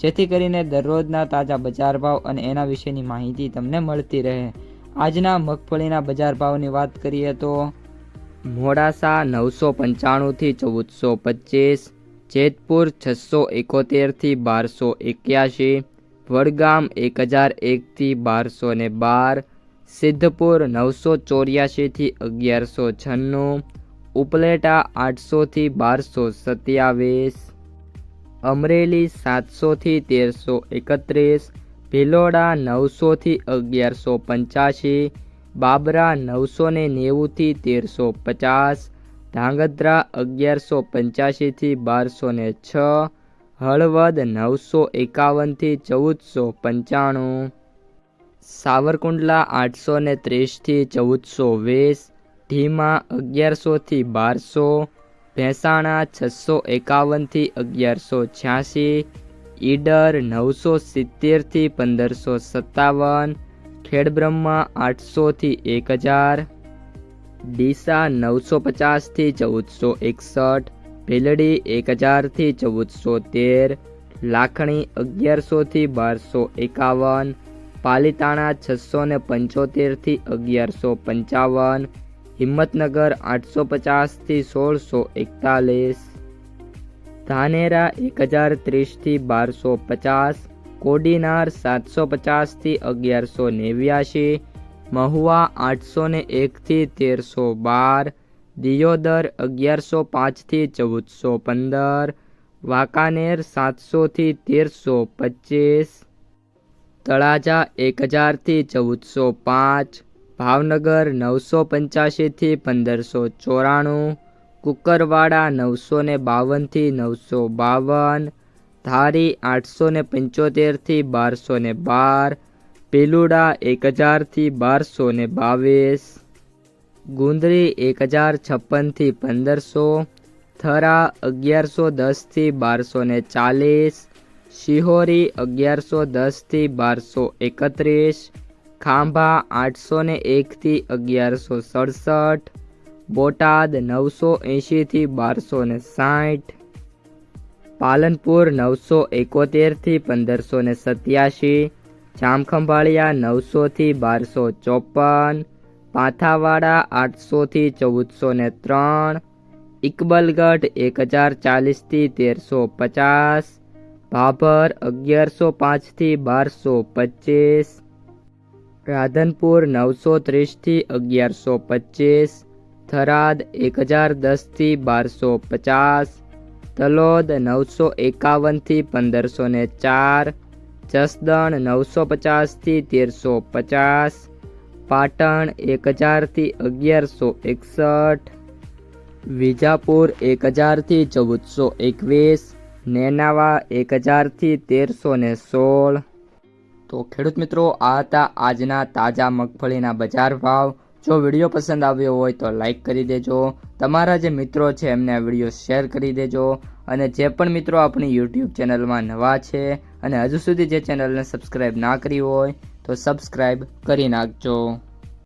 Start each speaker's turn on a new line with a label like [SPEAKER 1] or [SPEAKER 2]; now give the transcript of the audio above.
[SPEAKER 1] જેથી કરીને દરરોજના તાજા બજાર ભાવ અને એના વિશેની માહિતી તમને મળતી રહે. આજના મગફળીના બજાર ભાવની વાત કરીએ તો મોડાસા નવસો પંચાણુંથી ચૌદસો પચીસ, જેતપુર છસો એકોતેરથી બારસો એક્યાસી વડગામ એક હજાર એકથી બારસો ને બાર, સિદ્ધપુર નવસો ચોર્યાસીથી અગિયારસો છન્નું, ઉપલેટા આઠસોથી બારસો સત્યાવીસ અમરેલી સાતસોથી તેરસો એકત્રીસ, ભિલોડા નવસોથી અગિયારસો પંચ્યાસી, બાબરા નવસો ને નેવુંથી તેરસો પચાસ, ધાંગધ્રા અગિયારસો પંચ્યાસીથી બારસો ને છ, હળવદ નવસો એકાવનથી ચૌદસો પંચાણું, સાવરકુંડલા આઠસો ને ત્રીસથી ચૌદસો વીસ ઢીમા અગિયારસોથી બારસો ભેંસાણા છસો એકાવનથી અગિયારસો છ્યાસી, ઈડર નવસો સિત્તેરથી પંદરસો સત્તાવન, ખેડબ્રહ્મા આઠસોથી એક હજાર ડીસા નવસો પચાસથી ચૌદસો એકસઠ, ભીલડી એક હજારથી ચૌદસો તેર, લાખણી અગિયારસોથી બારસો એકાવન, પાલિતાણા છસો ને પંચોતેરથી અગિયારસો પંચાવન હિંમતનગર આઠસો પચાસથી સોળસો એકતાલીસ, ધાનેરા એક હજાર ત્રીસથી બારસો પચાસ કોડીનાર સાતસો પચાસથી અગિયારસો નેવ્યાશી, મહુવા આઠસો ને એકથી તેરસો બાર, દિયોદર અગિયારસો પાંચથી ચૌદસો પંદર, વાંકાનેર સાતસોથી તેરસો પચીસ, તળાજા એક હજારથી ચૌદસો પાંચ ભાવનગર નવસો પંચ્યાસીથી પંદરસો ચોરાણું, કુકરવાડા નવસો ને બાવનથી નવસો બાવન, ધારી આઠસો ને પંચોતેરથી બારસો ને બાર, પેલુડા એક હજારથી બારસો ને બાવીસ, ગુંદરી એક હજાર છપ્પનથી પંદરસો, થરા અગિયારસો દસથી બારસો ને ચાલીસ, શિહોરી અગિયારસો દસથી બારસો એકત્રીસ ખાંભા આઠસો ને એકથી અગિયારસો સડસઠ, બોટાદ નવસો એંશીથી બારસો ને સાઠ, પાલનપુર નવસો એકોતેરથી પંદરસો ને સત્યાસી જામખંભાળિયા નવસોથી બારસો ચોપન, પાથાવાડા આઠસોથી ચૌદસો ને ત્રણ, ઇકબલગઢ એક હજાર ચાલીસથી તેરસો પચાસ, ભાભર અગિયારસો પાંચથી બારસો પચીસ રાધનપુર નવસો ત્રીસથી અગિયારસો પચીસ, થરાદ એક હજાર દસથી બારસો પચાસ, તલોદ નવસો એકાવનથી પંદરસો ને ચાર, જસદણ નવસો પચાસથી તેરસો પચાસ, પાટણ એક હજારથી અગિયારસો એકસઠ, વિજાપુર એક હજારથી ચૌદસો એકવીસ, નેનાવા એક હજારથી તેરસો ને સોળ તો ખેડૂત મિત્રો, આ હતા આજના તાજા મગફળીના બજાર ભાવ. જો વીડિયો પસંદ આવ્યો હોય તો લાઈક કરી દેજો. તમારા જે મિત્રો છે એમને આ વીડિયો શેર કરી દેજો. અને જે પણ મિત્રો આપણી યુટ્યુબ ચેનલમાં નવા છે અને હજુ સુધી જે ચેનલને સબસ્ક્રાઈબ ના કરી હોય તો સબસ્ક્રાઈબ કરી નાખજો.